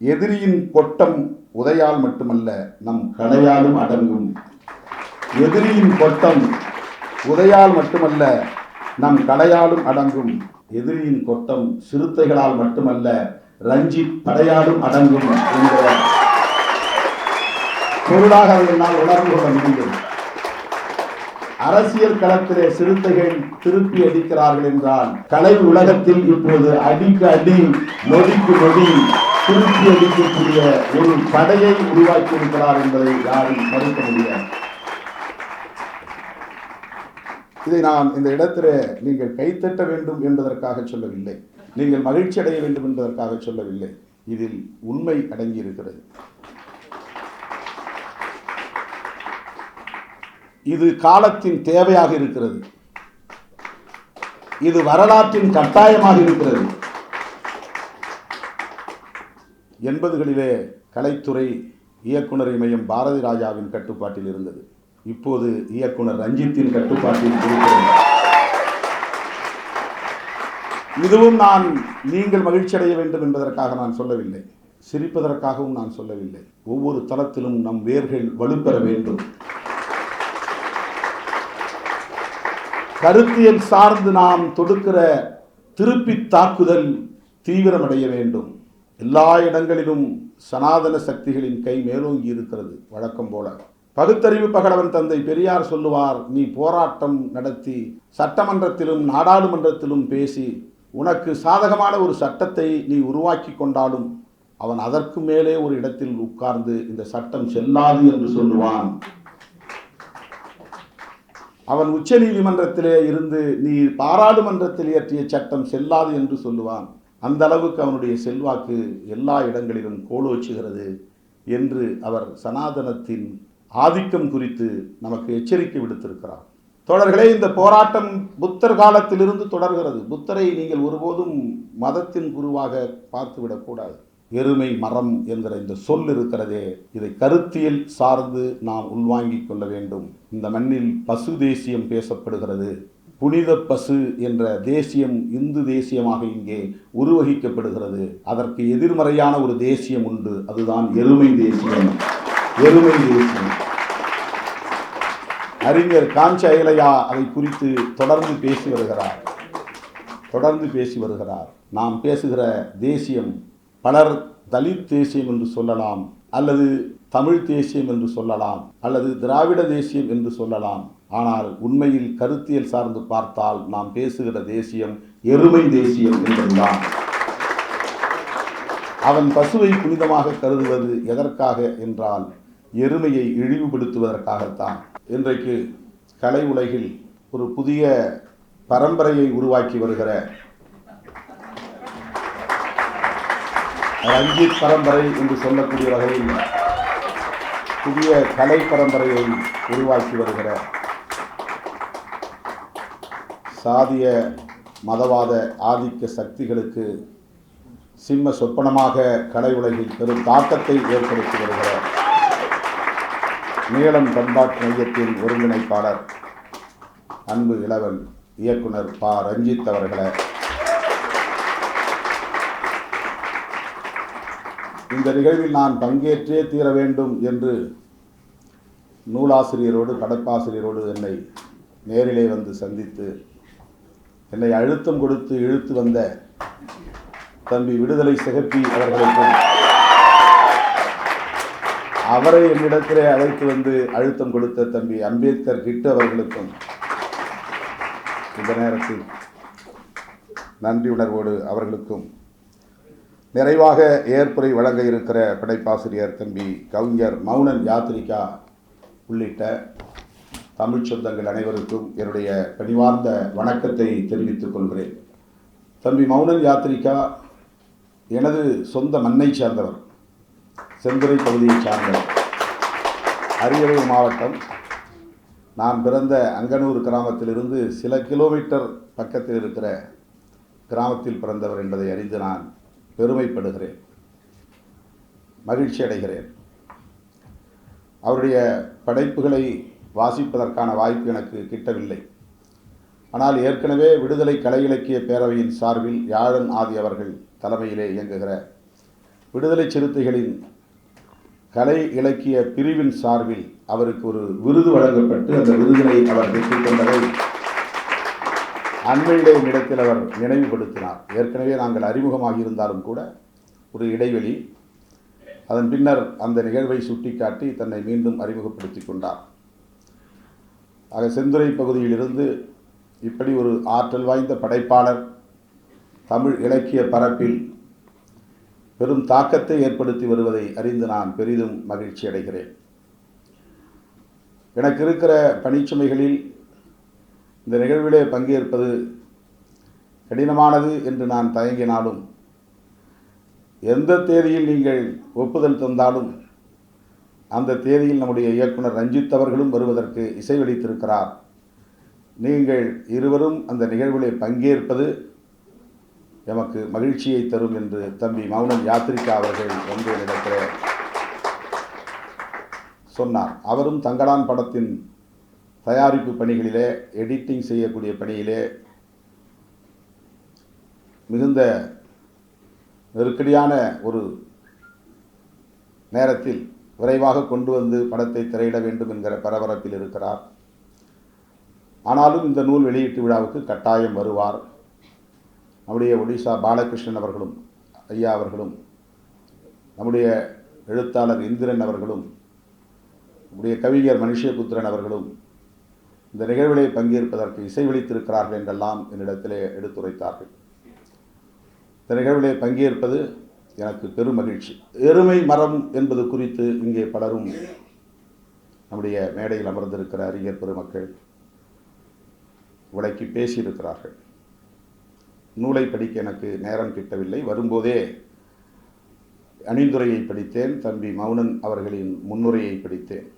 எதிரியின் கொட்டம் உதையால் மட்டுமல்ல நம் கடையாலும் அடங்கும். எதிரியின் கொட்டம் உதையால் மட்டுமல்ல நம் கடையாலும் அடங்கும். எதிரியின் கொட்டம் சிறுத்தைகளால் மட்டுமல்ல ரஞ்சித் படையாலும் அடங்கும் என்கிற பொருளாக அதை என்னால் உணர்ந்து கொள்ள முடியும். அரசியல் களத்திலே சிறுத்தைகள் திருப்பி அடிக்கிறார்கள் என்றால் கலை உலகத்தில் இப்போது அடிக்கு அடி நொடிக்கு நொடி திருப்பி அளிக்கக்கூடிய ஒரு படையை உருவாக்கி இருக்கிறார் என்பதை யாரும் மறுக்க முடியாது. இதை நான் இந்த இடத்திலே நீங்கள் கைத்தட்ட வேண்டும் என்பதற்காக சொல்லவில்லை. நீங்கள் மகிழ்ச்சி அடைய வேண்டும் என்பதற்காக சொல்லவில்லை. இதில் உண்மை அடங்கி இருக்கிறது இது காலத்தின் தேவையாக இருக்கிறது. இது வரலாற்றின் கட்டாயமாக இருக்கிறது. எண்பதுகளிலே கலைத்துறை இயக்குனர் இமயம் பாரதி ராஜாவின் கட்டுப்பாட்டில் இருந்தது. இப்போது இயக்குனர் ரஞ்சித்தின் கட்டுப்பாட்டில் இருக்கிறது. இதுவும் நான் நீங்கள் மகிழ்ச்சி அடைய வேண்டும் என்பதற்காக நான் சொல்லவில்லை. சிரிப்பதற்காகவும் நான் சொல்லவில்லை. ஒவ்வொரு தளத்திலும் நம் வேர்கள் வலுப்பெற வேண்டும். கருத்தியல் சார்ந்து நாம் தொடுக்கிற திருப்பி தாக்குதல் தீவிரமடைய வேண்டும். எல்லா இடங்களிலும் சனாதன சக்திகளின் கை மேலோங்கி இருக்கிறது வழக்கம் போல. பகுத்தறிவு பகலவன் தந்தை பெரியார் சொல்லுவார் நீ போராட்டம் நடத்தி சட்டமன்றத்திலும் நாடாளுமன்றத்திலும் பேசி உனக்கு சாதகமான ஒரு சட்டத்தை நீ உருவாக்கி கொண்டாலும் அவன் அதற்கு மேலே ஒரு இடத்தில் உட்கார்ந்து இந்த சட்டம் செல்லாது என்று சொல்லுவான். அவன் உச்ச நீதிமன்றத்திலே இருந்து நீ பாராளுமன்றத்தில் இயற்றிய சட்டம் செல்லாது என்று சொல்லுவான். அந்த அளவுக்கு அவனுடைய செல்வாக்கு எல்லா இடங்களிலும் கோலோச்சுகிறது என்று அவர் சனாதனத்தின் ஆதிக்கம் குறித்து நமக்கு எச்சரிக்கை விடுத்திருக்கிறார். தொடர்களே இந்த போராட்டம் புத்தர் காலத்திலிருந்து தொடர்கிறது. புத்தரை நீங்கள் ஒருபோதும் மதத்தின் குருவாக பார்த்துவிடக்கூடாது எருமை மரம் என்கிற இந்த சொல் இருக்கிறதே இதை கருத்தியல் சார்ந்து நாம் உள்வாங்கிக் கொள்ள வேண்டும். இந்த மண்ணில் பசு தேசியம் பேசப்படுகிறது. புனித பசு என்ற தேசியம் இந்து தேசியமாக இங்கே உருவகிக்கப்படுகிறது. அதற்கு எதிர்மறையான ஒரு தேசியம் உண்டு. அதுதான் எருமை தேசியம். எருமை தேசியம். அறிஞர் காஞ்ச இலையா அதை குறித்து தொடர்ந்து பேசி வருகிறார். தொடர்ந்து பேசி வருகிறார். நாம் பேசுகிற தேசியம் பலர் தலித் தேசியம் என்று சொல்லலாம் அல்லது தமிழ் தேசியம் என்று சொல்லலாம் அல்லது திராவிட தேசியம் என்று சொல்லலாம். ஆனால் உண்மையில் கருத்தியல் சார்ந்து பார்த்தால் நாம் பேசுகிற தேசியம் எருமை தேசியம் என்பதுதான். அவன் பசுவை புனிதமாக கருதுவது எதற்காக என்றால் எருமையை இழிவுபடுத்துவதற்காகத்தான். இன்றைக்கு கலை உலகில் ஒரு புதிய பரம்பரையை உருவாக்கி வருகிற ரஞ்சித் பரம்பரை என்று சொல்லக்கூடிய வகையில் புதிய கலை பரம்பரையை உருவாக்கி வருகிற சாதிய மதவாத ஆதிக்க சக்திகளுக்கு சிம்ம சொப்பனமாக கலை உலகில் பெரும் தாக்கத்தை ஏற்படுத்தி வருகிற நீளம் பண்பாட்டு மையத்தின் ஒருங்கிணைப்பாளர் அன்பு இளவல் இயக்குனர் பா. ரஞ்சித் அவர்களை. இந்த நிகழ்வில் நான் பங்கேற்றே தீர வேண்டும் என்று நூலாசிரியரோடு கடப்பாசிரியரோடு என்னை நேரிலே வந்து சந்தித்து என்னை அழுத்தம் கொடுத்து இழுத்து வந்த தம்பி விடுதலை சிகப்பி அவர்களுக்கும் அவரை என்னிடத்திலே அழைத்து வந்து அழுத்தம் கொடுத்த தம்பி அம்பேத்கர் கிட்டு அவர்களுக்கும் இந்த நேரத்தில் நன்றி உணர்வோடு அவர்களுக்கும் நிறைவாக ஏற்புரை வழங்க இருக்கிற படைப்பாசிரியர் தம்பி கவிஞர் மௌனன் யாத்ரிகா உள்ளிட்ட தமிழ் சொந்தங்கள் அனைவருக்கும் என்னுடைய பணிவார்ந்த வணக்கத்தை தெரிவித்துக் கொள்கிறேன். தம்பி மௌனன் யாத்திரிகா எனது சொந்த மண்ணை சேர்ந்தவர் செந்துறை பகுதியை சார்ந்தவர். அரியலூர் மாவட்டம். நான் பிறந்த அங்கனூர் கிராமத்திலிருந்து சில கிலோமீட்டர் பக்கத்தில் இருக்கிற கிராமத்தில் பிறந்தவர் என்பதை அறிந்து நான் பெருமைப்படுகிறேன். மகிழ்ச்சி அடைகிறேன் அவருடைய படைப்புகளை வாசிப்பதற்கான வாய்ப்பு எனக்கு கிட்டவில்லை. ஆனால் ஏற்கனவே விடுதலை கலை இலக்கிய பேரவையின் சார்பில் யாழன் ஆதி அவர்கள் தலைமையிலே இயங்குகிற விடுதலை சிறுத்தைகளின் கலை இலக்கிய பிரிவின் சார்பில் அவருக்கு ஒரு விருது வழங்கப்பட்டு அந்த விருதினை அவர் பெற்றுக்கொண்டதை அண்மையிலே இடத்தில் அவர் நினைவுபடுத்தினார். ஏற்கனவே நாங்கள் அறிமுகமாகி இருந்தாலும் கூட ஒரு இடைவெளி. அதன் பின்னர் அந்த நிகழ்வை சுட்டிக்காட்டி தன்னை மீண்டும் அறிமுகப்படுத்திக் கொண்டார். ஆக செந்துறை பகுதியிலிருந்து இப்படி ஒரு ஆற்றல் வாய்ந்த படைப்பாளர் தமிழ் இலக்கிய பரப்பில் பெரும் தாக்கத்தை ஏற்படுத்தி வருவதை அறிந்து நான் பெரிதும் மகிழ்ச்சி அடைகிறேன். எனக்கு இருக்கிற பணிச்சுமைகளில் இந்த நிகழ்விலே பங்கேற்பது கடினமானது என்று நான் தயங்கினாலும் எந்த தேதியில் நீங்கள் ஒப்புதல் தந்தாலும் அந்த தேதியில் நம்முடைய இயக்குனர் ரஞ்சித் அவர்களும் வருவதற்கு இசைவளித்திருக்கிறார் நீங்கள் இருவரும் அந்த நிகழ்விலே பங்கேற்பது எமக்கு மகிழ்ச்சியை தரும் என்று தம்பி மௌனம் யாத்திரிகா அவர்கள் வந்து என்னிடத்தில் சொன்னார். அவரும் தங்களான் படத்தின் தயாரிப்பு பணிகளிலே எடிட்டிங் செய்யக்கூடிய பணியிலே மிகுந்த நெருக்கடியான ஒரு நேரத்தில் விரைவாக கொண்டு வந்து படத்தை திரையிட வேண்டும் என்கிற பரபரப்பில் இருக்கிறார். ஆனாலும் இந்த நூல் வெளியீட்டு விழாவுக்கு கட்டாயம் வருவார். நம்முடைய ஒடிசா பாலகிருஷ்ணன் அவர்களும் ஐயா அவர்களும் நம்முடைய எழுத்தாளர் இந்திரன் அவர்களும் நம்முடைய கவிஞர் மனுஷபுத்திரன் அவர்களும் இந்த நிகழ்விலே பங்கேற்பதற்கு இசைவளித்திருக்கிறார்கள் என்றெல்லாம் என்னிடத்திலே எடுத்துரைத்தார்கள். இந்த நிகழ்விலே பங்கேற்பது எனக்கு பெரும் மகிழ்ச்சி. எருமை மரம் என்பது குறித்து இங்கே பலரும் நம்முடைய மேடையில் அமர்ந்திருக்கிற அறிஞர் பெருமக்கள் விளக்கி பேசியிருக்கிறார்கள். நூலை படிக்க எனக்கு நேரம் கிட்டவில்லை. வரும்போதே அணிந்துரையை படித்தேன். தம்பி மௌனன் அவர்களின் முன்னுரையை படித்தேன்.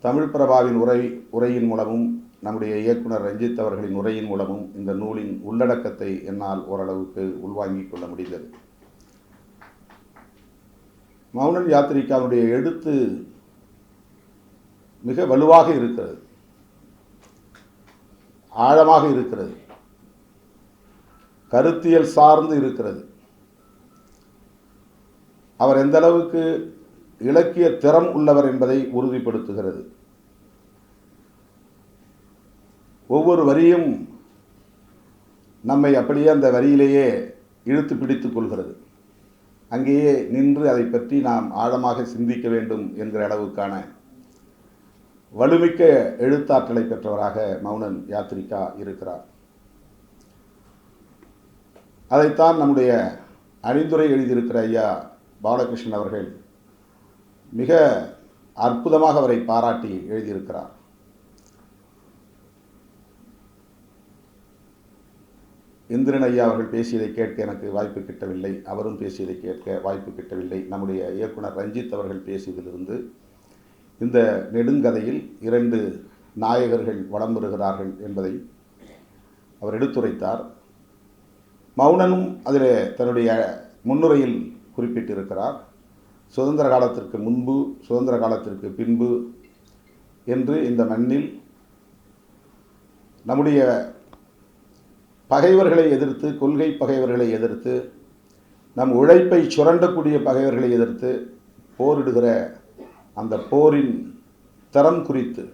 தமிழ் பிரபாவின் உரை உரையின் மூலமும் நம்முடைய இயக்குனர் ரஞ்சித் அவர்களின் உரையின் மூலமும் இந்த நூலின் உள்ளடக்கத்தை என்னால் ஓரளவுக்கு உள்வாங்கிக் கொள்ள முடிந்தது. மௌனன் யாத்திரிக்காவுடைய எழுத்து மிக வலுவாக இருக்கிறது. ஆழமாக இருக்கிறது. கருத்தியல் சார்ந்து இருக்கிறது. அவர் எந்த அளவுக்கு இலக்கிய திறம் உள்ளவர் என்பதை உறுதிப்படுத்துகிறது. ஒவ்வொரு வரியும் நம்மை அப்படியே அந்த வரியிலேயே இழுத்து பிடித்து கொள்கிறது. அங்கேயே நின்று அதை பற்றி நாம் ஆழமாக சிந்திக்க வேண்டும் என்கிற அளவுக்கான வலுமிக்க எழுத்தாற்றலை பெற்றவராக மௌனன் யாத்ரிகா இருக்கிறார். அதைத்தான் நம்முடைய அணிந்துரை எழுதியிருக்கிற ஐயா பாலகிருஷ்ணன் அவர்கள் மிக அற்புதமாக அவரை பாராட்டி எழுதியிருக்கிறார். இந்திரன் ஐயா அவர்கள் பேசியதை கேட்க எனக்கு வாய்ப்பு கிட்டவில்லை. அவரும் பேசியதை கேட்க வாய்ப்பு கிட்டவில்லை. நம்முடைய இயக்குனர் ரஞ்சித் அவர்கள் பேசியதிலிருந்து இந்த நெடுங்கதையில் இரண்டு நாயகர்கள் வளம் வருகிறார்கள் என்பதை அவர் எடுத்துரைத்தார். மௌனனும் அதில் தன்னுடைய முன்னுரையில் குறிப்பிட்டிருக்கிறார். சுதந்திர காலத்திற்கு முன்பு சுதந்திர காலத்திற்கு பின்பு என்று இந்த மண்ணில் நம்முடைய பகைவர்களை எதிர்த்து கொள்கை பகைவர்களை எதிர்த்து நம் உழைப்பை சுரண்டக்கூடிய பகைவர்களை எதிர்த்து போரிடுகிற அந்த போரின் தரம் குறித்து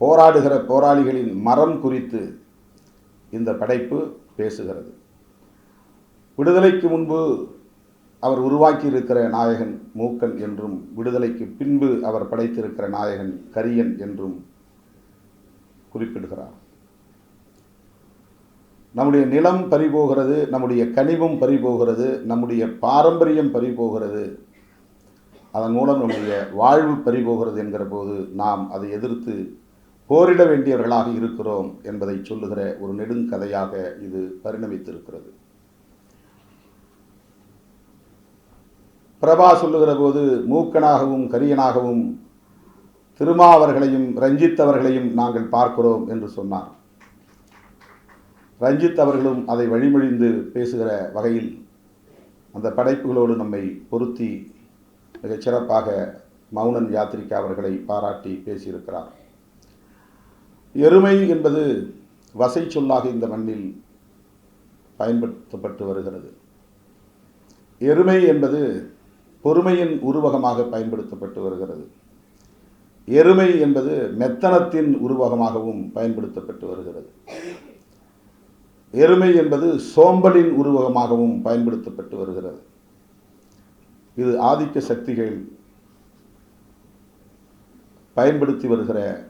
போராடுகிற போராளிகளின் மரம் குறித்து இந்த படைப்பு பேசுகிறது. விடுதலைக்கு முன்பு அவர் உருவாக்கி இருக்கிற நாயகன் மூக்கன் என்றும் விடுதலைக்கு பின்பு அவர் படைத்திருக்கிற நாயகன் கரியன் என்றும் குறிப்பிடுகிறார். நம்முடைய நிலம் பறிபோகிறது நம்முடைய கனிவும் பறிபோகிறது நம்முடைய பாரம்பரியம் பறிபோகிறது. அதன் மூலம் நம்முடைய வாழ்வு பறிபோகிறது என்கிற போது நாம் அதை எதிர்த்து போரிட வேண்டியவர்களாக இருக்கிறோம் என்பதை சொல்லுகிற ஒரு நெடுங்கதையாக இது பரிணமித்திருக்கிறது. பிரபா சொல்லுகிற போது மூக்கனாகவும் கரியனாகவும் திருமாவர்களையும் ரஞ்சித் அவர்களையும் நாங்கள் பார்க்கிறோம் என்று சொன்னார். ரஞ்சித் அவர்களும் அதை வழிமொழிந்து பேசுகிற வகையில் அந்த படைப்புகளோடு நம்மை பொருத்தி மிகச் சிறப்பாக மௌனன் யாத்திரிகா அவர்களை பாராட்டி பேசியிருக்கிறார். எருமை என்பது வசை சொல்லாக இந்த மண்ணில் பயன்படுத்தப்பட்டு வருகிறது. எருமை என்பது பொறுமையின் உருவகமாக பயன்படுத்தப்பட்டு வருகிறது. எருமை என்பது மெத்தனத்தின் உருவகமாகவும் பயன்படுத்தப்பட்டு வருகிறது. எருமை என்பது சோம்பலின் உருவகமாகவும் பயன்படுத்தப்பட்டு வருகிறது. இது ஆதிக்க சக்திகள் பயன்படுத்தி வருகிற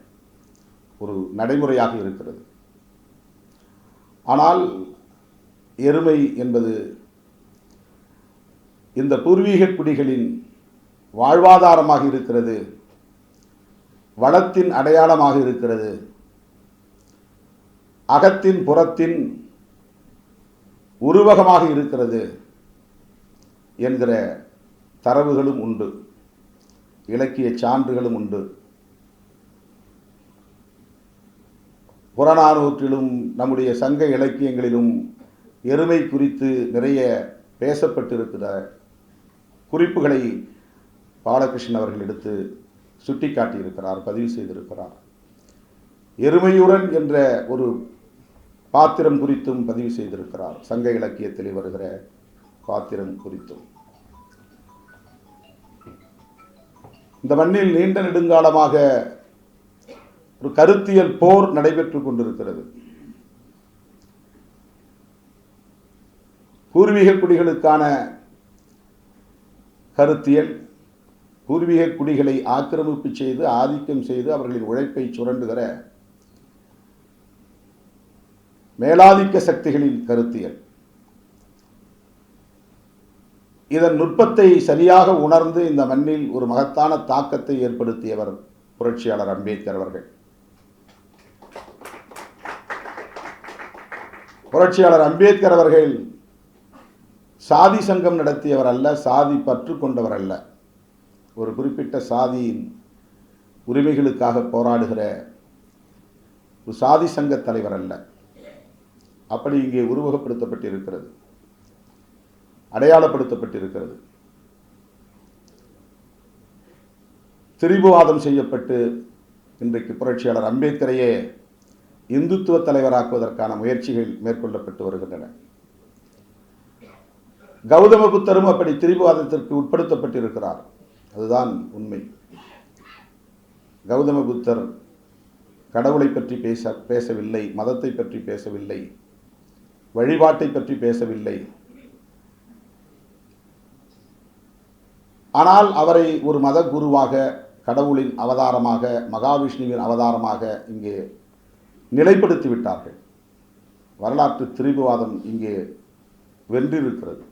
ஒரு நடைமுறையாக இருக்கிறது. ஆனால் எருமை என்பது இந்த பூர்வீக குடிகளின் வாழ்வாதாரமாக இருக்கிறது வளத்தின் அடையாளமாக இருக்கிறது அகத்தின் புறத்தின் உருவகமாக இருக்கிறது என்கிற தரவுகளும் உண்டு இலக்கிய சான்றுகளும் உண்டு. புறநானூற்றிலும் நம்முடைய சங்க இலக்கியங்களிலும் எருமை குறித்து நிறைய பேசப்பட்டிருக்கிற குறிப்புகளை பாலகிருஷ்ணன் அவர்கள் எடுத்து சுட்டிக்காட்டியிருக்கிறார் பதிவு செய்திருக்கிறார். எருமையுடன் என்ற ஒரு பாத்திரம் குறித்தும் பதிவு செய்திருக்கிறார். சங்க இலக்கியத்தில் வருகிற பாத்திரம் குறித்தும். இந்த மண்ணில் நீண்ட நெடுங்காலமாக ஒரு கருத்தியல் போர் நடைபெற்றுக் கொண்டிருக்கிறது. பூர்வீக குடிகளுக்கான கருத்தியல் பூர்வீக குடிகளை ஆக்கிரமிப்பு செய்து ஆதிக்கம் செய்து அவர்களின் உழைப்பை சுரண்டுகிற மேலாதிக்க சக்திகளின் கருத்தியல். இதன் நுட்பத்தை சரியாக உணர்ந்து இந்த மண்ணில் ஒரு மகத்தான தாக்கத்தை ஏற்படுத்தியவர் புரட்சியாளர் அம்பேத்கர் அவர்கள். புரட்சியாளர் அம்பேத்கர் அவர்கள் சாதி சங்கம் நடத்தியவர் அல்ல சாதி பற்று கொண்டவர் அல்ல. ஒரு குறிப்பிட்ட சாதியின் உரிமைகளுக்காக போராடுகிற ஒரு சாதி சங்க தலைவர் அல்ல. அப்படி இங்கே உருவகப்படுத்தப்பட்டிருக்கிறது. அடையாளப்படுத்தப்பட்டிருக்கிறது. திரிபுவாதம் செய்யப்பட்டு இன்றைக்கு புரட்சியாளர் அம்பேத்கரையே இந்துத்துவ தலைவராக்குவதற்கான முயற்சிகள் மேற்கொள்ளப்பட்டு வருகின்றன. கௌதம புத்தரும் அப்படி திரிபுவாதத்திற்கு உட்படுத்தப்பட்டிருக்கிறார். அதுதான் உண்மை. கௌதம புத்தர் கடவுளை பற்றி பேச பேசவில்லை மதத்தை பற்றி பேசவில்லை வழிபாட்டை பற்றி பேசவில்லை. ஆனால் அவரை ஒரு மத குருவாக கடவுளின் அவதாரமாக மகாவிஷ்ணுவின் அவதாரமாக இங்கே நிலைப்படுத்தி விட்டார்கள் வரலாற்று திரிபுவாதம் இங்கே வென்றிருக்கிறது.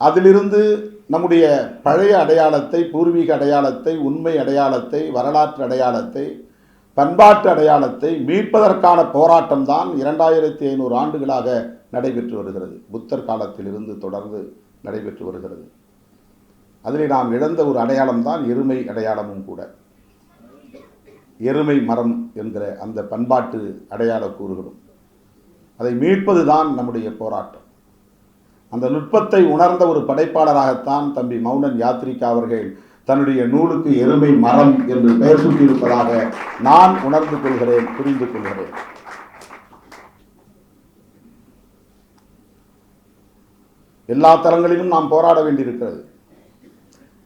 அதிலிருந்து நம்முடைய பழைய அடையாளத்தை பூர்வீக அடையாளத்தை உண்மை அடையாளத்தை வரலாற்று அடையாளத்தை பண்பாட்டு அடையாளத்தை மீட்பதற்கான போராட்டம் தான் இரண்டாயிரத்தி ஐநூறு ஆண்டுகளாக நடைபெற்று வருகிறது. புத்தர் காலத்திலிருந்து தொடர்ந்து நடைபெற்று வருகிறது. அதில் நாம் இழந்த ஒரு அடையாளம் தான் எருமை அடையாளமும் கூட. எருமை மரம் என்கிற அந்த பண்பாட்டு அடையாள கூறுகளும். அதை மீட்பது தான் நம்முடைய போராட்டம். அந்த நுட்பத்தை உணர்ந்த ஒரு படைப்பாளராகத்தான் தம்பி மௌனன் யாத்ரிகா அவர்கள் தன்னுடைய நூலுக்கு எருமை மரம் என்று பெயர் சூட்டியிருப்பதாக நான் உணர்ந்து கொள்கிறேன் புரிந்து கொள்கிறேன். எல்லா தளங்களிலும் நாம் போராட வேண்டியிருக்கிறது.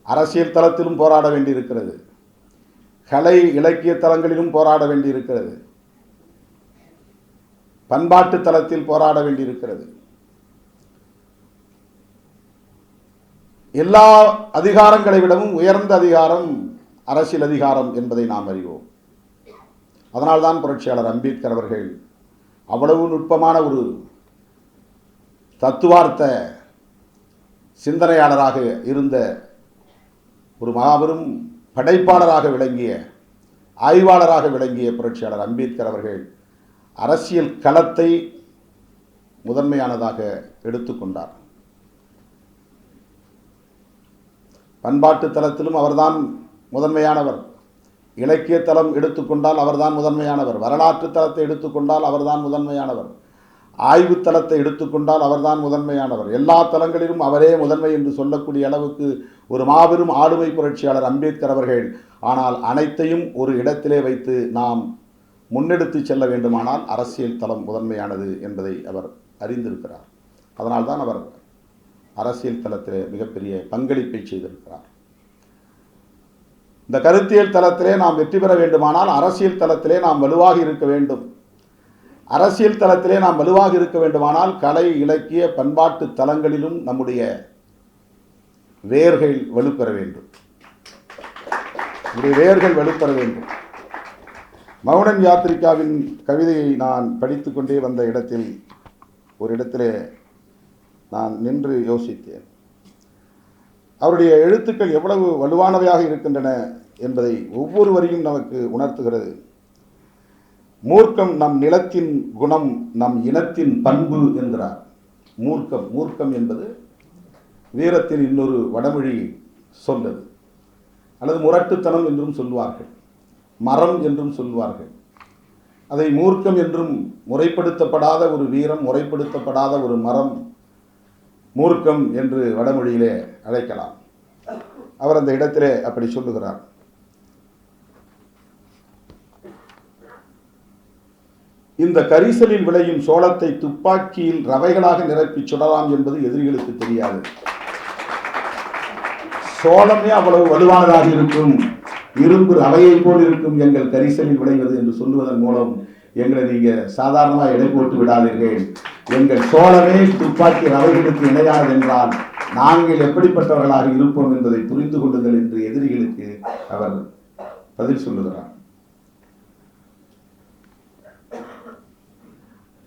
அரசியல் தளத்திலும் போராட வேண்டியிருக்கிறது. கலை இலக்கிய தளங்களிலும் போராட வேண்டியிருக்கிறது. பண்பாட்டு தளத்தில் போராட வேண்டியிருக்கிறது. எல்லா அதிகாரங்களை விடவும் உயர்ந்த அதிகாரம் அரசியல் அதிகாரம் என்பதை நாம் அறிவோம். அதனால்தான் புரட்சியாளர் அம்பேத்கர் அவர்கள் அவ்வளவு நுட்பமான ஒரு தத்துவார்த்த சிந்தனையாளராக இருந்த ஒரு மாபெரும் படைப்பாளராக விளங்கிய ஆய்வாளராக விளங்கிய புரட்சியாளர் அம்பேத்கர் அவர்கள் அரசியல் களத்தை முதன்மையானதாக எடுத்துக்கொண்டார் பண்பாட்டு தளத்திலும் அவர்தான் முதன்மையானவர். இலக்கிய தளம் எடுத்துக்கொண்டால் அவர்தான் முதன்மையானவர். வரலாற்று தளத்தை எடுத்துக்கொண்டால் அவர்தான் முதன்மையானவர். ஆய்வு தளத்தை எடுத்துக்கொண்டால் அவர்தான் முதன்மையானவர். எல்லா தளங்களிலும் அவரே முதன்மை என்று சொல்லக்கூடிய அளவுக்கு ஒரு மாபெரும் ஆளுமை புரட்சியாளர் அம்பேத்கர் அவர்கள். ஆனால் அனைத்தையும் ஒரு இடத்திலே வைத்து நாம் முன்னெடுத்து செல்ல வேண்டுமானால் அரசியல் தளம் முதன்மையானது என்பதை அவர் அறிந்திருக்கிறார். அதனால்தான் அவர் அரசியல் தளத்திலே மிகப்பெரிய பங்களிப்பை செய்திருக்கிறார். இந்த கருத்தியல் தளத்திலே நாம் வெற்றி பெற வேண்டுமானால் அரசியல் தளத்திலே நாம் வலுவாக இருக்க வேண்டும். அரசியல் தளத்திலே நாம் வலுவாக இருக்க வேண்டுமானால் கலை இலக்கிய பண்பாட்டு தலங்களிலும் நம்முடைய வேர்கள் வலுப்பெற வேண்டும். நம்முடைய வேர்கள் வலுப்பெற வேண்டும். மௌனன் யாத்திரிகாவின் கவிதையை நான் படித்து கொண்டே வந்த இடத்தில் ஒரு இடத்திலே நான் நின்று யோசித்தேன். அவருடைய எழுத்துக்கள் எவ்வளவு வலுவானவையாக இருக்கின்றன என்பதை ஒவ்வொரு வரியும் நமக்கு உணர்த்துகிறது. மூர்க்கம் நம் நிலத்தின் குணம் நம் இனத்தின் பண்பு என்கிறார். மூர்க்கம் மூர்க்கம் என்பது வீரத்தின் இன்னொரு வடமொழி சொல்லது அல்லது முரட்டுத்தனம் என்றும் சொல்வார்கள். மரம் என்றும் சொல்வார்கள். அதை மூர்க்கம் என்றும் முறைப்படுத்தப்படாத ஒரு வீரம் முறைப்படுத்தப்படாத ஒரு மரம் மூர்க்கம் என்று வடமொழியிலே அழைக்கலாம். அவர் அந்த இடத்திலே அப்படி சொல்லுகிறார். இந்த கரிசலில் விளையும் சோளத்தை துப்பாக்கியில் ரவைகளாக நிரப்பி சுடலாம் என்பது எதிரிகளுக்கு தெரியாது. சோளமே அவ்வளவு வலுவானதாக இருக்கும். இரும்பு ரவையை போல் இருக்கும் எங்கள் கரிசலில் விளைவது என்று சொல்லுவதன் மூலம் எங்களை நீங்க சாதாரணமாக எடை போட்டு விடாதீர்கள். எங்கள் சோளமே துப்பாக்கி ரவைகளுக்கு இணையானது என்றால் நாங்கள் எப்படிப்பட்டவர்களாக இருப்போம் என்பதை புரிந்து கொள்ளுங்கள் என்று எதிரிகளுக்கு அவர் பதில் சொல்லுகிறார்.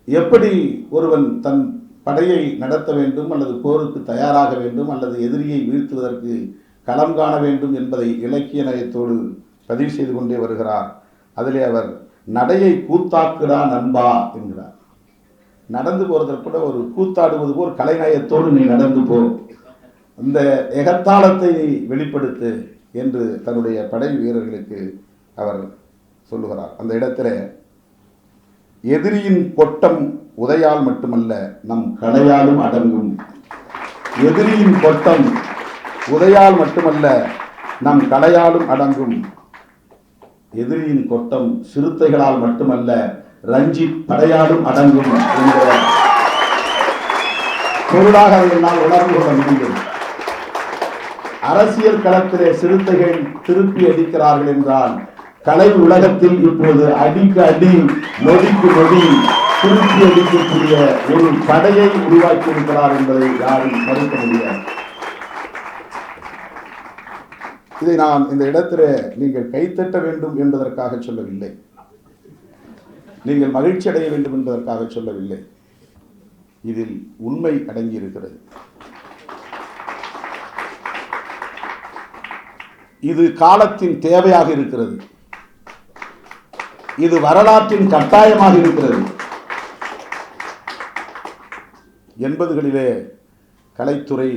எப்படி ஒருவன் தன் படையை நடத்த வேண்டும் அல்லது போருக்கு தயாராக வேண்டும் அல்லது எதிரியை வீழ்த்துவதற்கு களம் காண வேண்டும் என்பதை இலக்கிய நயத்தோடு பதிவு செய்து கொண்டே வருகிறார். அதிலே அவர் நடையை கூத்தாக்குடா நண்பா என்கிறார். நடந்து போறதற்கு கூட ஒரு கூத்தாடுவது போல் கலைநயத்தோடு நீ நடந்து போ. இந்த எகத்தாளத்தை வெளிப்படுத்து என்று தன்னுடைய படை வீரர்களுக்கு அவர் சொல்லுகிறார். அந்த இடத்துல எதிரியின் கொட்டம் உதையால் மட்டுமல்ல நம் கலையாலும் அடங்கும். எதிரியின் கொட்டம் உதையால் மட்டுமல்ல நம் கலையாலும் அடங்கும். எதிரியின் கொட்டம் சிறுத்தைகளால் மட்டுமல்ல ரஞ்சித் படையாடும் அடங்கும் என்கிற பொருளாக அதை என்னால் உணர்ந்து கொள்ள முடியும். அரசியல் களத்திலே சிறுத்தைகள் திருப்பி அடிக்கிறார்கள் என்றால் கலை உலகத்தில் இப்போது அடிக்கு அடி நொடிக்கு நொடி திருப்பி அடிக்கக்கூடிய ஒரு படையை உருவாக்கி இருக்கிறார் என்பதை யாரும் மறுக்க முடியாது. இதை நான் இந்த இடத்திலே நீங்கள் கைத்தட்ட வேண்டும் என்பதற்காக சொல்லவில்லை. நீங்கள் மகிழ்ச்சி அடைய வேண்டும் என்பதற்காக சொல்லவில்லை. இதில் உண்மை அடங்கியிருக்கிறது. இது காலத்தின் தேவையாக இருக்கிறது. இது வரலாற்றின் கட்டாயமாக இருக்கிறது. எண்பதுகளிலே கலைத்துறை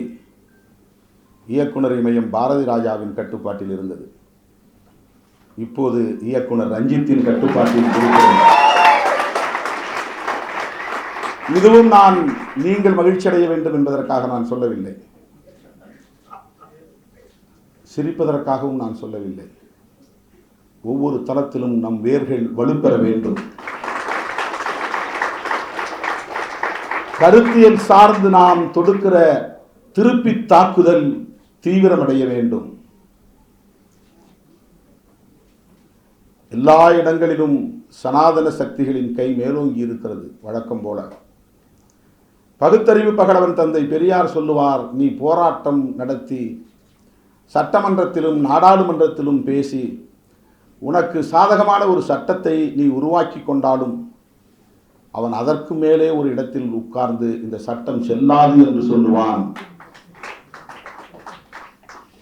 இயக்குனர் இமயம் பாரதி ராஜாவின் கட்டுப்பாட்டில் இருந்தது. இப்போது இயக்குனர் ரஞ்சித்தின் கட்டுப்பாட்டில் இருக்கிறது. இதுவும் நான் நீங்கள் மகிழ்ச்சி அடைய வேண்டும் என்பதற்காக நான் சொல்லவில்லை. சிரிப்பதற்காகவும் நான் சொல்லவில்லை. ஒவ்வொரு தளத்திலும் நம் வேர்கள் வலுப்பெற வேண்டும். கருத்தியல் சார்ந்து நாம் தொடுக்கிற திருப்பி தாக்குதல் தீவிரமடைய வேண்டும். எல்லா இடங்களிலும் சனாதன சக்திகளின் கை மேலோங்கி இருக்கிறது வழக்கம் போல. பகுத்தறிவு பகலவன் தந்தை பெரியார் சொல்லுவார் நீ போராட்டம் நடத்தி சட்டமன்றத்திலும் நாடாளுமன்றத்திலும் பேசி உனக்கு சாதகமான ஒரு சட்டத்தை நீ உருவாக்கி கொண்டாலும் அவன் அதற்கு மேலே ஒரு இடத்தில் உட்கார்ந்து இந்த சட்டம் செல்லாது என்று சொல்லுவான்.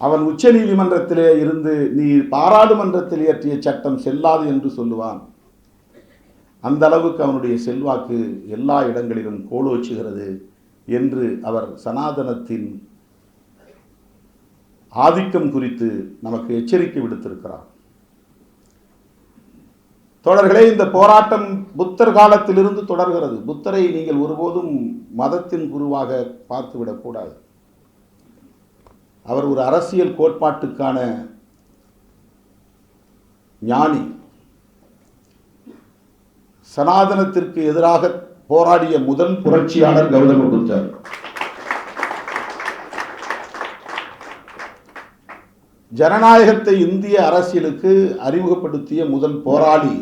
அவன் உச்ச நீதிமன்றத்திலே இருந்து நீ பாராளுமன்றத்தில் இயற்றிய சட்டம் செல்லாது என்று சொல்லுவான். அந்த அளவுக்கு அவனுடைய செல்வாக்கு எல்லா இடங்களிலும் கோலோச்சுகிறது என்று அவர் சனாதனத்தின் ஆதிக்கம் குறித்து நமக்கு எச்சரிக்கை விடுத்திருக்கிறார். தொடர்களே இந்த போராட்டம் புத்தர் காலத்திலிருந்து தொடர்கிறது. புத்தரை நீங்கள் ஒருபோதும் மதத்தின் குருவாக பார்த்துவிடக்கூடாது அவர் ஒரு அரசியல் கோட்பாட்டுக்கான ஞானி. சனாதனத்திற்கு எதிராக போராடிய முதல் புரட்சியாளர் கௌதம புத்தர் ஜனநாயகத்தை இந்திய அரசியலுக்கு அறிமுகப்படுத்திய முதல் போராளி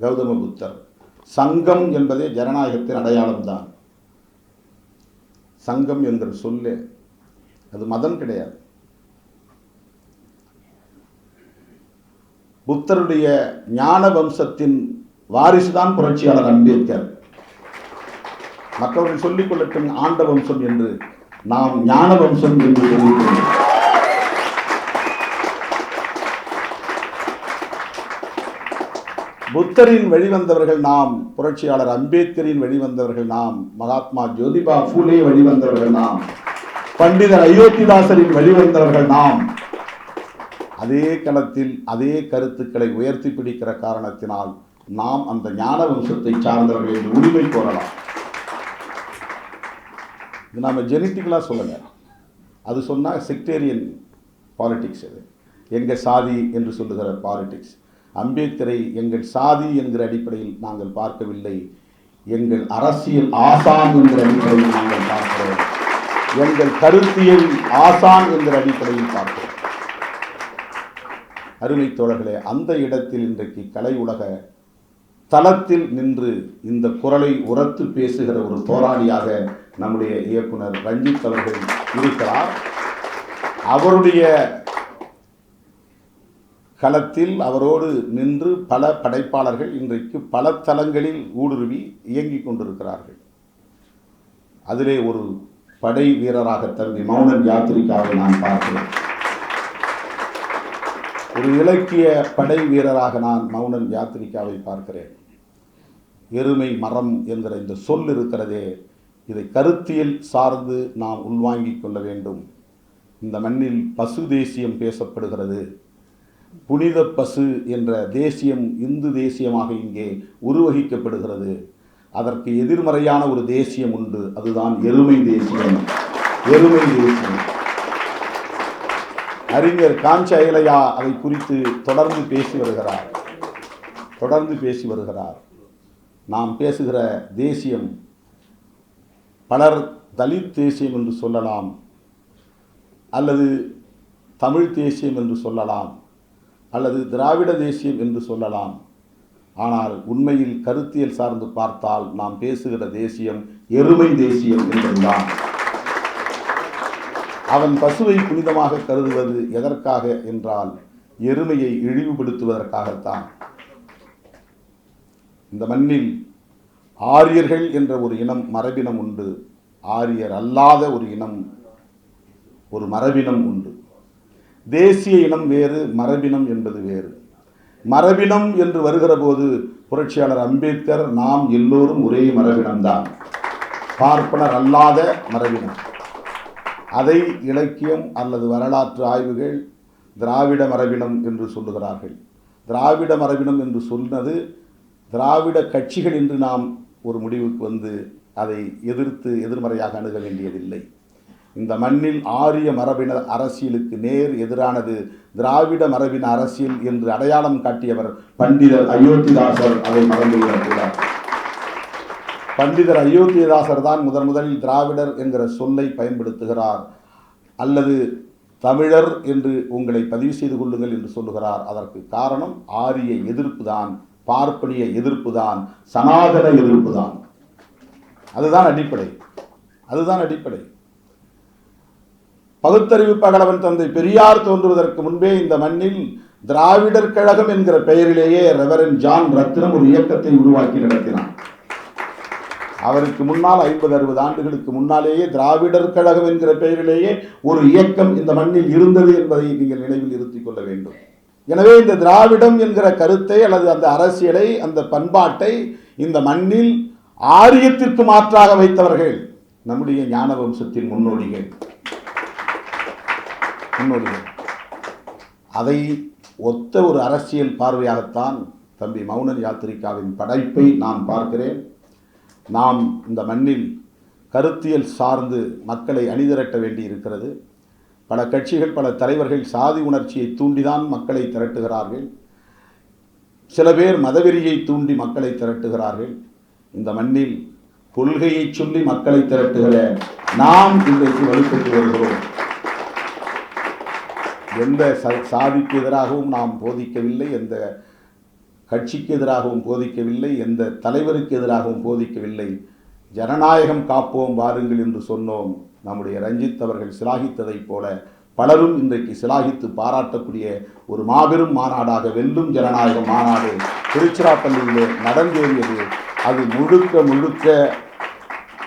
கௌதம புத்தர். சங்கம் என்பதே ஜனநாயகத்தின் அடையாளம்தான் சங்கம் என்ற சொல்லு அது மதம் கிடையாது. புத்தருடைய ஞான வம்சத்தின் வாரிசு தான் புரட்சியாளர் அம்பேத்கர். மற்றவர்கள் சொல்லிக் கொள்ளட்டும் ஆண்ட வம்சம் என்று நாம் ஞான வம்சம் என்று புத்தரின் வழிவந்தவர்கள் நாம் புரட்சியாளர் அம்பேத்கரின் வழிவந்தவர்கள் நாம் மகாத்மா ஜோதிபா பூலே வழிவந்தவர்கள் நாம் பண்டிதர் அயோத்திதாசரின் வழிவந்தவர்கள் நாம். அதே களத்தில் அதே கருத்துக்களை உயர்த்தி பிடிக்கிற காரணத்தினால் நாம் அந்த ஞான வம்சத்தை சார்ந்தவர்கள் என்று உரிமை கோரலாம். இது நாம் ஜெனட்டிக்கலாக சொல்லுங்கள் அது சொன்னால் செக்டேரியன் பாலிட்டிக்ஸ் இது. எங்கள் சாதி என்று சொல்லுகிற பாலிட்டிக்ஸ் அம்பேத்கரை எங்கள் சாதி என்கிற அடிப்படையில் நாங்கள் பார்க்கவில்லை. எங்கள் அரசியல் ஆசான் என்கிற அடிப்படையில் நாங்கள் பார்க்கிறோம். எங்கள் கருத்தியல் ஆசான் என்கிற அடிப்படையில் பார்க்கிறோம். அருமை தோழர்களே அந்த இடத்தில் இன்றைக்கு கலை உலக தளத்தில் நின்று இந்த குரலை உரத்து பேசுகிற ஒரு போராளியாக நம்முடைய இயக்குனர் ரஞ்சித் அவர்கள் இருக்கிறார். அவருடைய களத்தில் அவரோடு நின்று பல படைப்பாளர்கள் இன்றைக்கு பல தளங்களில் ஊடுருவி இயங்கிக் கொண்டிருக்கிறார்கள். அதிலே ஒரு படை வீரராக தம்பி மௌனன் யாத்திரிக்காவை நான் பார்க்கிறேன். ஒரு இலக்கிய படை வீரராக நான் மௌனன் யாத்திரிக்காவை பார்க்கிறேன். எருமை மரம் என்கிற இந்த சொல் இருக்கிறதே இதை கருத்தியல் சார்ந்து நாம் உள்வாங்கிக் கொள்ள வேண்டும். இந்த மண்ணில் பசு தேசியம் பேசப்படுகிறது. புனித பசு என்ற தேசியம் இந்து தேசியமாக இங்கே உருவகிக்கப்படுகிறது. அதற்கு எதிர்மறையான ஒரு தேசியம் உண்டு. அதுதான் எருமை தேசியம். எருமை தேசியம். அறிஞர் காஞ்ச அயலையா அதை குறித்து தொடர்ந்து பேசி வருகிறார். தொடர்ந்து பேசி வருகிறார். நாம் பேசுகிற தேசியம் பலர் தலித் தேசியம் என்று சொல்லலாம் அல்லது தமிழ் தேசியம் என்று சொல்லலாம் அல்லது திராவிட தேசியம் என்று சொல்லலாம். ஆனால் உண்மையில் கருத்தியல் சார்ந்து பார்த்தால் நாம் பேசுகிற தேசியம் எருமை தேசியம் என்பதுதான். அவன் பசுவை புனிதமாக கருதுவது எதற்காக என்றால் எருமையை இழிவுபடுத்துவதற்காகத்தான். இந்த மண்ணில் ஆரியர்கள் என்ற ஒரு இனம் மரபினம் உண்டு. ஆரியர் அல்லாத ஒரு இனம் ஒரு மரபினம் உண்டு. தேசிய இனம் வேறு மரபினம் என்பது வேறு. மரபினம் என்று வருகிற போது புரட்சியாளர் அம்பேத்கர் நாம் எல்லோரும் ஒரே மரபினம்தான் பார்ப்பனர் அல்லாத மரபினம். அதை இலக்கியம் அல்லது வரலாற்று ஆய்வுகள் திராவிட மரபினம் என்று சொல்லுகிறார்கள். திராவிட மரபினம் என்று சொன்னது திராவிட கட்சிகள் என்று நாம் ஒரு முடிவுக்கு வந்து அதை எதிர்த்து எதிர்மறையாக அணுக வேண்டியதில்லை. இந்த மண்ணில் ஆரிய மரபின அரசியலுக்கு நேர் எதிரானது திராவிட மரபின அரசியல் என்று அடையாளம் காட்டியவர் பண்டிதர் அயோத்திதாசர் அதை மறந்துவிடக்கூடாது பண்டிதர் அயோத்தியதாசர் தான் முதன் முதலில் திராவிடர் என்கிற சொல்லை பயன்படுத்துகிறார். அல்லது தமிழர் என்று உங்களை பதிவு செய்து கொள்ளுங்கள் என்று சொல்லுகிறார். அதற்கு காரணம் ஆரிய எதிர்ப்பு தான். பார்ப்பனிய எதிர்ப்பு தான் சனாதன எதிர்ப்பு தான் அதுதான் அடிப்படை. அதுதான் அடிப்படை. பகுத்தறிவு பகலவன் தந்தை பெரியார் தோன்றுவதற்கு முன்பே இந்த மண்ணில் திராவிடர் கழகம் என்கிற பெயரிலேயே ரெவரன் ஜான் ரத்னம் ஒரு இயக்கத்தை உருவாக்கி நடத்தினார். அவருக்கு முன்னால் ஐம்பது அறுபது ஆண்டுகளுக்கு முன்னாலேயே திராவிடர் கழகம் என்கிற பெயரிலேயே ஒரு இயக்கம் இந்த மண்ணில் இருந்தது என்பதை நீங்கள் நினைவில் இருத்திக் கொள்ள வேண்டும். எனவே இந்த திராவிடம் என்கிற கருத்தை அல்லது அந்த அரசியலை அந்த பண்பாட்டை இந்த மண்ணில் ஆரியத்திற்கு மாற்றாக வைத்தவர்கள் நம்முடைய ஞான வம்சத்தின் முன்னோடிகள். முன்னோடிகள். அதை ஒத்த ஒரு அரசியல் பார்வையாகத்தான் தம்பி மௌனன் யாத்திரிகாவின் படைப்பை நான் பார்க்கிறேன். நாம் இந்த மண்ணில் கருத்தியல் சார்ந்து மக்களை அணிதிரட்ட வேண்டி இருக்கிறது பல கட்சிகள் பல தலைவர்கள் சாதி உணர்ச்சியை தூண்டிதான் மக்களை திரட்டுகிறார்கள். சில பேர் மதவெறியை தூண்டி மக்களை திரட்டுகிறார்கள். இந்த மண்ணில் கொள்கையை சொல்லி மக்களை திரட்டுகிற நாம் இன்றைக்கு வலுப்பெற்று வருகிறோம். எந்த ச- சாதிக்கு எதிராகவும் நாம் போதிக்கவில்லை எந்த கட்சிக்கு எதிராகவும் போதிக்கவில்லை எந்த தலைவருக்கு எதிராகவும் போதிக்கவில்லை. ஜனநாயகம் காப்போம் வாருங்கள் என்று சொன்னோம். நம்முடைய ரஞ்சித் அவர்கள் சிலாகித்ததைப் போல பலரும் இன்றைக்கு சிலாகித்து பாராட்டக்கூடிய ஒரு மாபெரும் மாநாடாக வெல்லும் ஜனநாயக மாநாடு திருச்சிராப்பள்ளியிலே நடந்தேறியது. அது முழுக்க முழுக்க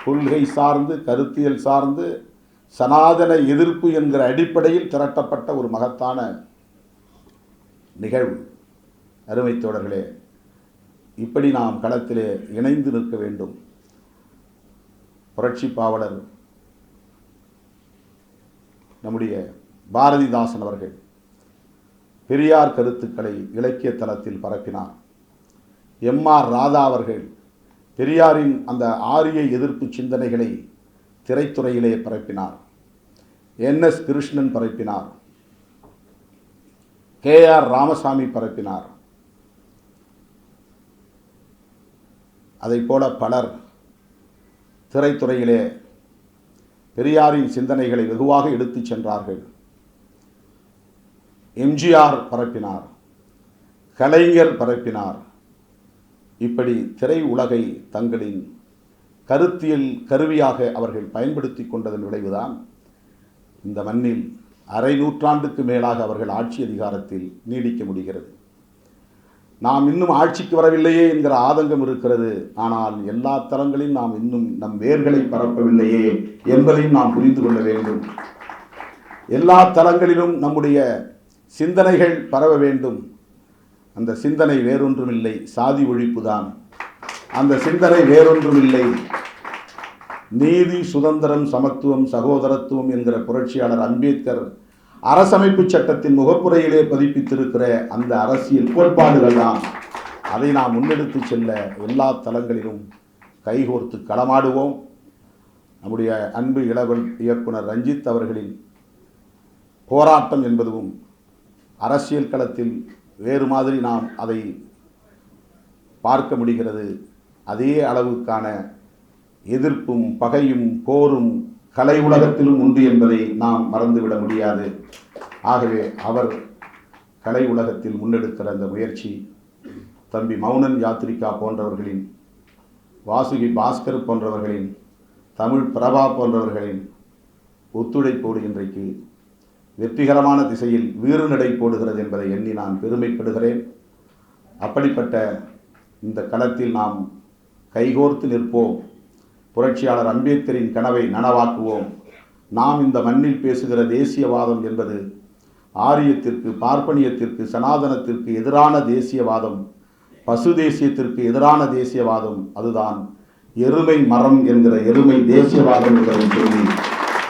கொள்கை சார்ந்து கருத்தியல் சார்ந்து சனாதன எதிர்ப்பு என்கிற அடிப்படையில் திரட்டப்பட்ட ஒரு மகத்தான நிகழ்வு. அருமை தோழர்களே இப்படி நாம் களத்திலே இணைந்து நிற்க வேண்டும். புரட்சி பாவலர் நம்முடைய பாரதிதாசன் அவர்கள் பெரியார் கருத்துக்களை இலக்கிய தளத்தில் பரப்பினார். எம் ஆர் ராதா அவர்கள் பெரியாரின் அந்த ஆரிய எதிர்ப்பு சிந்தனைகளை திரைத்துறையிலே பரப்பினார். என் எஸ் கிருஷ்ணன் பரப்பினார். கே ஆர் ராமசாமி பரப்பினார். அதைப் போல பலர் திரைத்துறையிலே பெரியாரின் சிந்தனைகளை வெகுவாக எடுத்துச் சென்றார்கள். எம்ஜிஆர் பரப்பினார். கலைஞர் பரப்பினார். இப்படி திரை உலகை தங்களின் கருத்தியல் கருவியாக அவர்கள் பயன்படுத்தி கொண்டதன் விளைவுதான் இந்த மண்ணில் அரை நூற்றாண்டுக்கு மேலாக அவர்கள் ஆட்சி அதிகாரத்தில் நீடிக்க முடிகிறது. நாம் இன்னும் ஆட்சிக்கு வரவில்லையே என்கிற ஆதங்கம் இருக்கிறது. ஆனால் எல்லா தரங்களிலும் நாம் இன்னும் நம் வேர்களை பரப்பவில்லையே என்பதையும் நாம் புரிந்து கொள்ள வேண்டும். எல்லா தளங்களிலும் நம்முடைய சிந்தனைகள் பரவ வேண்டும். அந்த சிந்தனை வேறொன்றுமில்லை சாதி ஒழிப்பு தான் அந்த சிந்தனை வேறொன்றுமில்லை. நீதி சுதந்திரம் சமத்துவம் சகோதரத்துவம் என்கிற புரட்சியாளர் அம்பேத்கர் அரசமைப்பு சட்டத்தின் முகப்புறையிலே பதிப்பித்திருக்கிற அந்த அரசியல் கோட்பாடுகள் தான். அதை நாம் முன்னெடுத்து செல்ல எல்லா தளங்களிலும் கைகோர்த்து களமாடுவோம். நம்முடைய அன்பு இளவல் இயக்குனர் ரஞ்சித் அவர்களின் போராட்டம் என்பதும் அரசியல் களத்தில் வேறு மாதிரி நாம் அதை பார்க்க முடிகிறது. அதே அளவுக்கான எதிர்ப்பும் பகையும் போரும் கலை உலகத்திலும் உண்டு என்பதை நாம் மறந்துவிட முடியாது. ஆகவே அவர் கலை உலகத்தில் முன்னெடுக்கிற அந்த முயற்சி தம்பி மௌனன் யாத்திரிகா போன்றவர்களின் வாசுகி பாஸ்கர் போன்றவர்களின் தமிழ் பிரபா போன்றவர்களின் ஒத்துழைப்போடு இன்றைக்கு வெற்றிகரமான திசையில் வீறு நடை போடுகிறது என்பதை எண்ணி நான் பெருமைப்படுகிறேன். அப்படிப்பட்ட இந்த களத்தில் நாம் கைகோர்த்து நிற்போம். புரட்சியாளர் அம்பேத்கரின் கனவை நனவாக்குவோம். நாம் இந்த மண்ணில் பேசுகிற தேசியவாதம் என்பது ஆரியத்திற்கு பார்ப்பனியத்திற்கு சனாதனத்திற்கு எதிரான தேசியவாதம் பசு தேசியத்திற்கு எதிரான தேசியவாதம் அதுதான் எருமை மரம் என்கிற எருமை தேசியவாதம் என்பதை சொல்லி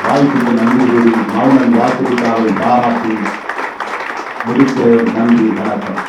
வாய்ப்புக்கு நன்றி கூறி மௌனம் யாத்திரிகாவை பாராட்டி முடிக்கிறேன். நன்றி வணக்கம்.